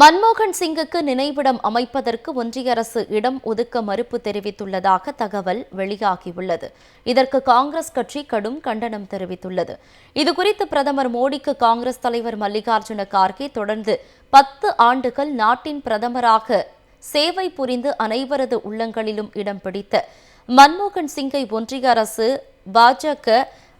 மன்மோகன் சிங்குக்கு நினைவிடம் அமைப்பதற்கு ஒன்றிய அரசு இடம் ஒதுக்க மறுப்பு தெரிவித்துள்ளதாக தகவல் வெளியாகியுள்ளது. இதற்கு காங்கிரஸ் கட்சி கடும் கண்டனம் தெரிவித்துள்ளது. இதுகுறித்து பிரதமர் மோடிக்கு காங்கிரஸ் தலைவர் மல்லிகார்ஜுன கார்கே தொடர்ந்து பத்து ஆண்டுகள் நாட்டின் பிரதமராக சேவை புரிந்து அனைவரது உள்ளங்களிலும் இடம் பிடித்த மன்மோகன் சிங்கை ஒன்றிய அரசு பாஜக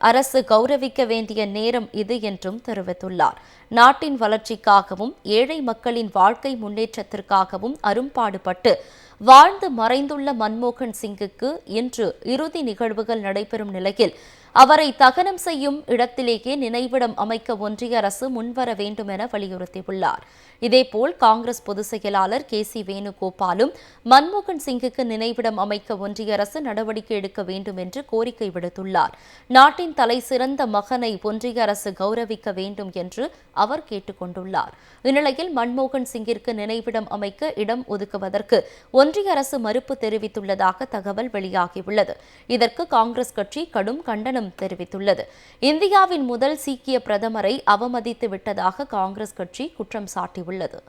அரசு கௌரவிக்க வேண்டிய நேரம் இது என்றும் தெரிவித்துள்ளார். நாட்டின் வளர்ச்சிக்காகவும் ஏழை மக்களின் வாழ்க்கை முன்னேற்றத்திற்காகவும் அரும்பாடுபட்டு வாழ்ந்து மறைந்துள்ள மன்மோகன் சிங்குக்கு இன்று இறுதி நிகழ்வுகள் நடைபெறும் நிலையில் அவரை தகனம் செய்யும் இடத்திலேயே நினைவிடம் அமைக்க ஒன்றிய அரசு முன்வர வேண்டும் என வலியுறுத்தியுள்ளார். இதேபோல் காங்கிரஸ் பொதுச் செயலாளர் கே சி வேணுகோபாலும் மன்மோகன் சிங்குக்கு நினைவிடம் அமைக்க ஒன்றிய அரசு நடவடிக்கை எடுக்க வேண்டும் என்று கோரிக்கை விடுத்துள்ளார். நாட்டின் தலை சிறந்த மகனை ஒன்றிய அரசு கௌரவிக்க வேண்டும் என்று அவர் கேட்டுக்கொண்டுள்ளார் இந்நிலையில் மன்மோகன் சிங்கிற்கு நினைவிடம் அமைக்க இடம் ஒதுக்குவதற்கு ஒன்றிய அரசு மறுப்பு தெரிவித்துள்ளதாக தகவல் வெளியாகியுள்ளது. இதற்கு காங்கிரஸ் கட்சி கடும் கண்டனம் கண்டனம் தெரிவித்துள்ளது. இந்தியாவின் முதல் சீக்கிய பிரதமரை அவமதித்து விட்டதாக காங்கிரஸ் கட்சி குற்றம் சாட்டியுள்ளது.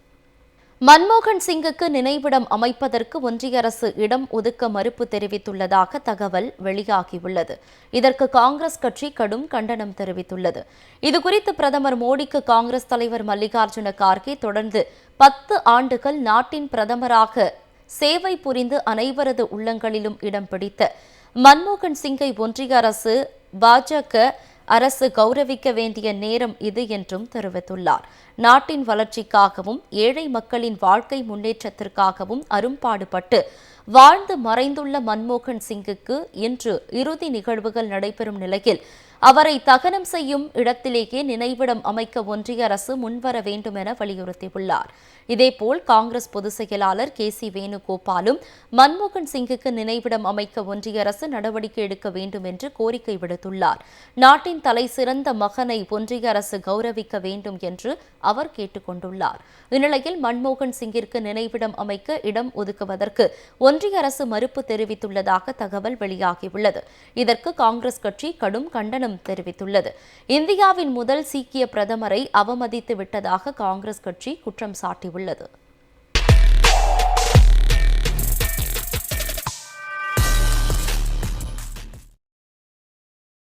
மன்மோகன் சிங்குக்கு நினைவிடம் அமைப்பதற்கு ஒன்றிய அரசு இடம் ஒதுக்க மறுப்பு தெரிவித்துள்ளதாக தகவல் வெளியாகியுள்ளது. இதற்கு காங்கிரஸ் கட்சி கடும் கண்டனம் தெரிவித்துள்ளது. இதுகுறித்து பிரதமர் மோடிக்கு காங்கிரஸ் தலைவர் மல்லிகார்ஜுன கார்கே தொடர்ந்து பத்து ஆண்டுகள் நாட்டின் பிரதமராக சேவை புரிந்து அனைவரது உள்ளங்களிலும் இடம் பிடித்த மன்மோகன் சிங்கை ஒன்றிய அரசு பாஜக அரசு கௌரவிக்க வேண்டிய நேரம் இது என்றும் தெரிவித்துள்ளார். நாட்டின் வளர்ச்சிக்காகவும் ஏழை மக்களின் வாழ்க்கை முன்னேற்றத்திற்காகவும் அரும்பாடுபட்டு வாழ்ந்து மறைந்துள்ள மன்மோகன் சிங்குக்கு இன்று இறுதி நிகழ்வுகள் நடைபெறும் நிலையில் அவரை தகனம் செய்யும் இடத்திலேயே நினைவிடம் அமைக்க ஒன்றிய அரசு முன்வர வேண்டும் என வலியுறுத்தியுள்ளார். இதேபோல் காங்கிரஸ் பொதுச் செயலாளர் கே சி வேணுகோபாலும் மன்மோகன் சிங்குக்கு நினைவிடம் அமைக்க ஒன்றிய அரசு நடவடிக்கை எடுக்க வேண்டும் என்று கோரிக்கை விடுத்துள்ளார். நாட்டின் தலை சிறந்த மகனை ஒன்றிய அரசு கௌரவிக்க வேண்டும் என்று அவர் கேட்டுக் கொண்டுள்ளார் இந்நிலையில் மன்மோகன் சிங்கிற்கு நினைவிடம் அமைக்க இடம் ஒதுக்குவதற்கு ஒன்றிய அரசு மறுப்பு தெரிவித்துள்ளதாக தகவல் வெளியாகியுள்ளது. இதற்கு காங்கிரஸ் கட்சி கடும் கண்டனம் கண்டனம் தெரிவித்துள்ளது. இந்தியாவின் முதல் சீக்கிய பிரதமரை அவமதித்து விட்டதாக காங்கிரஸ் கட்சி குற்றம் சாட்டியுள்ளது.